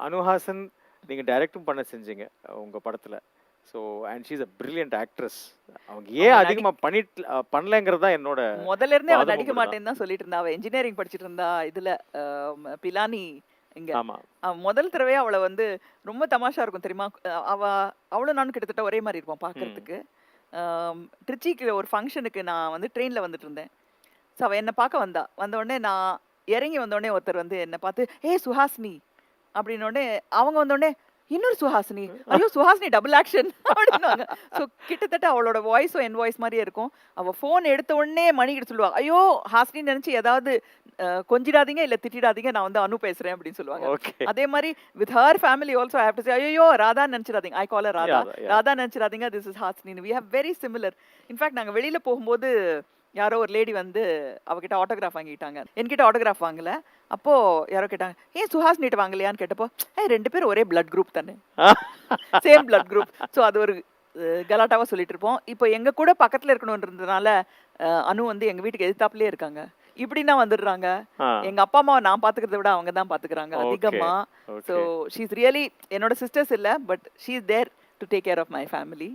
அனுஹாசன் நீங்க டைரக்டும் பண்ண செஞ்சீங்க உங்க படத்துல. So and she's a brilliant actress அவங்க ஏன் அவங்க அதிகமா பண்ணிட்டு பண்ணலங்கிறது தான் என்னோட முதல்ல இருந்தே அவ வாதமும் நடிக்க அப்படிதான். மாட்டேன்னு தான் சொல்லிட்டு இருந்தா. அவ இன்ஜினியரிங் படிச்சிட்டு இருந்தா இதுல பிலானி இங்க. முதல் தடவையா அவளை வந்து ரொம்ப தமாஷா இருக்கும் தெரியுமா? அவ அவளும் நானும் கிட்டத்தட்ட ஒரே மாதிரி இருப்போம் பார்க்கறதுக்கு. ஆம், திருச்சிக்கு ஒரு ஃபங்க்ஷனுக்கு நான் வந்து ட்ரெயினில் வந்துட்டு இருந்தேன். ஸோ அவள் என்னை பார்க்க வந்தா. வந்த உடனே நான் இறங்கி வந்த உடனே ஒருத்தர் வந்து என்னை பார்த்து ஏ சுஹாசினி அப்படின்ன உடனே அவங்க வந்த உடனே இன்னொரு சுஹாசினி. ஐயோ சுஹாசினி டபுள் ஆக்ஷன் அப்படின்னாங்க ஸோ கிட்டத்தட்ட அவளோட வாய்ஸும் என் வாய்ஸ் மாதிரியே இருக்கும். அவள் ஃபோன் எடுத்த உடனே மணிக்கிட்ட சொல்லுவா ஐயோ ஹாசினி நினச்சி ஏதாவது கொஞ்சிடாதீங்க இல்லை திட்டிடாதீங்க நான் வந்து அனு பேசுகிறேன் அப்படின்னு சொல்லுவாங்க. அதே மாதிரி with her family also have to say ஐயோ ராதா நினச்சிடாதீங்க. I call her Radha. Radha நினச்சிடாதீங்க this is ஹாஸ்னின் we have very similar in fact நாங்கள் வெளியில் போகும்போது யாரோ ஒரு லேடி வந்து அவகிட்ட ஆட்டோகிராஃப் வாங்கிட்டாங்க. என்கிட்ட ஆட்டோகிராஃப் வாங்கல. அப்போ யாரோ கேட்டாங்க ஏன் சுஹாஸ் நீட்டு வாங்கலையான்னு கேட்டப்போ ஏ ரெண்டு பேரும் ஒரே பிளட் குரூப் தானே. சேம் பிளட் குரூப் ஸோ அது ஒரு அஹ், கலாட்டாவா சொல்லிட்டு இருப்போம். இப்போ எங்க கூட பக்கத்துல இருக்கணுன்றதுனால அஹ், அனு வந்து எங்க வீட்டுக்கு எதிர்த்தாப்புலயே இருக்காங்க. இப்படின்னா வந்துடுறாங்க. எங்க அப்பா அம்மாவை நான் பாத்துக்கிறத விட அவங்க தான் பாத்துக்கிறாங்க. அதிகமா. ஸோ ஷீஸ் ரியலி என்னோட சிஸ்டர்ஸ் இல்ல but she is there to take care of my family